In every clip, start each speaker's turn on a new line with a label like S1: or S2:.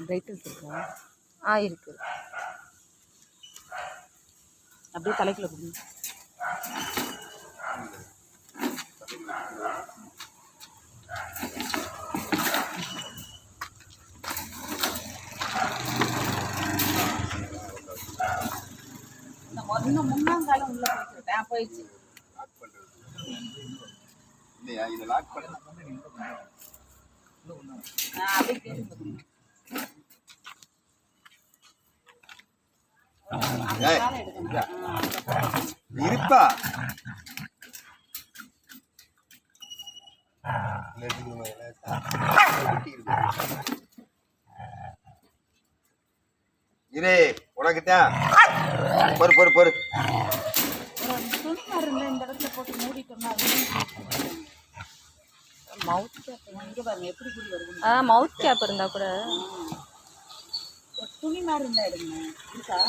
S1: பிரைட்டல்ஸ் இருக்கா
S2: ஆ? இருக்கு.
S1: அப்படியே தலைக்குள்ள கொடுங்க இன்னும் முன்னாங்காலம் உள்ள போயிட்டு போயிடுச்சு.
S3: இல்லையா? இதை லாக் பண்ண
S1: அப்படியே கேட்டு
S3: ஏய்,
S1: காலை எடுக்கணும் ஆ, அந்த பக்கம்.
S3: இருப்பா. இரு உனக்குத்தான். பொறு பொறு பொறு.
S1: இந்த இடத்துல போட்டு
S2: மவுத் கேப்
S1: இங்க பாருங்க எப்படி குடி வருது
S2: மவுத் கேப் இருந்தா கூட.
S1: துணி மாதிரி இருந்தா எடுங்க. இருக்கா?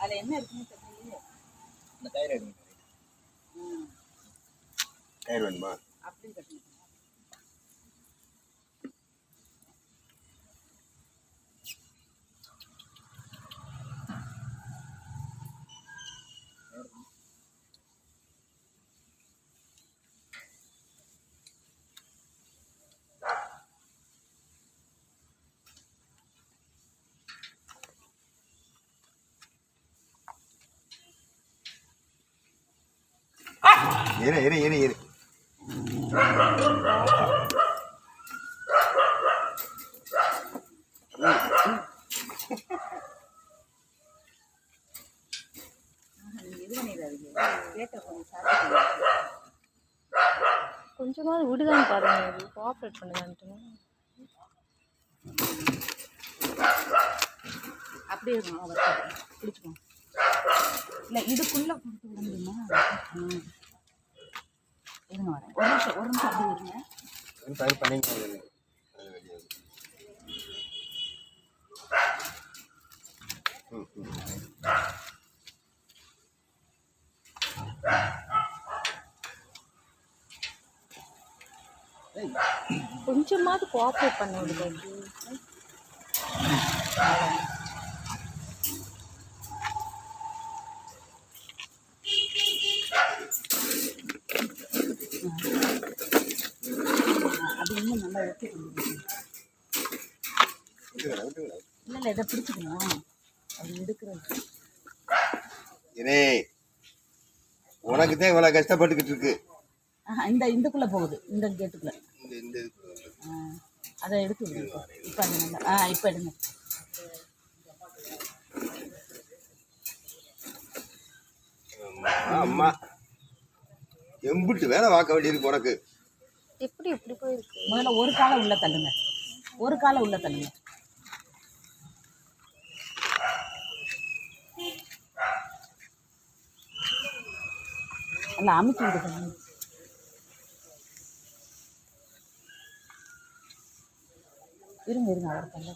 S1: அதுல என்ன இருக்குன்னு தெரியலையே.
S3: டயர் வேணுமா?
S1: அப்படி கட்டணும்
S3: இரு இரு இரு இரு.
S2: கொஞ்சமாவது விடுதான்னு பாருங்க. இது கோஆப்ரேட் பண்ணுதான்ட்டு.
S1: அப்படியே இருக்கும் அவர் பிடிச்சிக்கோங்க இல்லை இதுக்குள்ளே கொடுத்து விட முடியுமா? இருங்க வரேன். ஒரு நிமிஷம் ஒரு நிமிஷம் அப்படியே இருங்க.
S3: பண்ணிங்க
S2: கொஞ்சமாவது கோஆப்ரேட் பண்ண விடுது
S1: அது இன்னும் நல்லா ஒட்டி இல்லை இல்லை இதை பிடிச்சிக்கணும் அது எடுக்கிறது
S3: இரு உனக்கு தான் இவ்வளோ கஷ்டப்பட்டுக்கிட்டு இருக்கு.
S1: இந்த இந்தக்குள்ளே போகுது. இந்த கேட்டுக்குள்ளே.
S3: இந்த
S1: அதை எடுத்து இப்போ அது நல்லா ஆ இப்போ எடுங்க.
S3: அம்மா. எம்பிட்டு வேலை பார்க்க வேண்டியிருக்கு உனக்கு.
S2: எப்படி இப்படி போயிருக்கு?
S1: முதல்ல ஒரு காலை உள்ள தள்ளுங்க. ஒரு காலை உள்ள தள்ளுங்க. அல்ல அமுக்கி விடுங்க. இருங்க இருங்க அவர் தள்ள.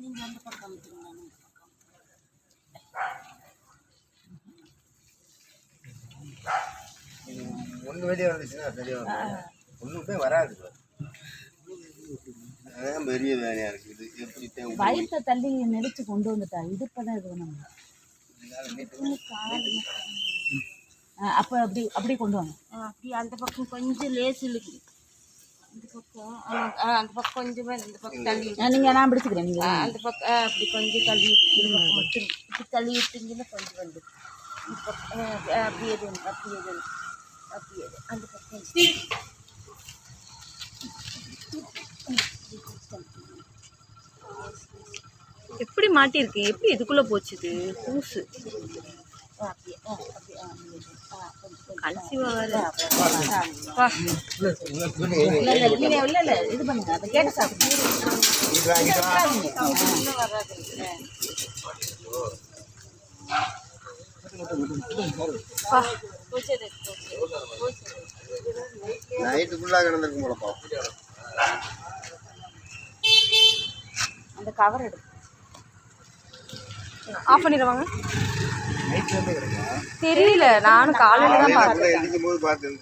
S1: நீங்க அந்த பக்கம் அமுக்குங்க, நான் இந்த பக்கம்.
S3: ஒன்று வெளியே வந்துச்சுன்னா சரியா வரும். ஒன்றுமே வராது அதான் பெரிய வேலையாக இருக்குது எப்படி
S1: வயிற்றை தள்ளி நெரிச்சு கொண்டு வந்துட்டா. இடுப்பதான் இது பண்ணணும் அப்போ அப்படி அப்படி கொண்டு வாங்க.
S2: அப்படி அந்த பக்கம் கொஞ்சம் லேஸ் இழுக்கு. இந்த பக்கம் அந்த பக்கம் கொஞ்சமா இந்த பக்கம் தள்ளி விட்டு.
S1: ஆ, நீங்க நான் பிடிச்சுக்கிறேன்
S2: அந்த பக்கம் அப்படி கொஞ்சம் தள்ளி இப்படி தள்ளி விட்டீங்கன்னா கொஞ்சம் வந்து இந்த பக்கம் ஆ, ஆ, அப்படியே அந்த பக்கம் எப்படி மாட்டிருக்கு எப்படி இதுக்குள்ளே போச்சு இது பூசு.
S1: கடைசி இது பண்ணுங்க அதை கேட்ட சாப்பிடுங்க
S3: நைட்டு ஃபுல்லாக கிடந்திருக்கும் போலப்பா.
S1: அந்த கவர் எடுத்து
S2: ஆஃப் பண்ணிடுவாங்க.
S4: தெரியல. நானும் காலையில தான்
S3: பார்த்தேன்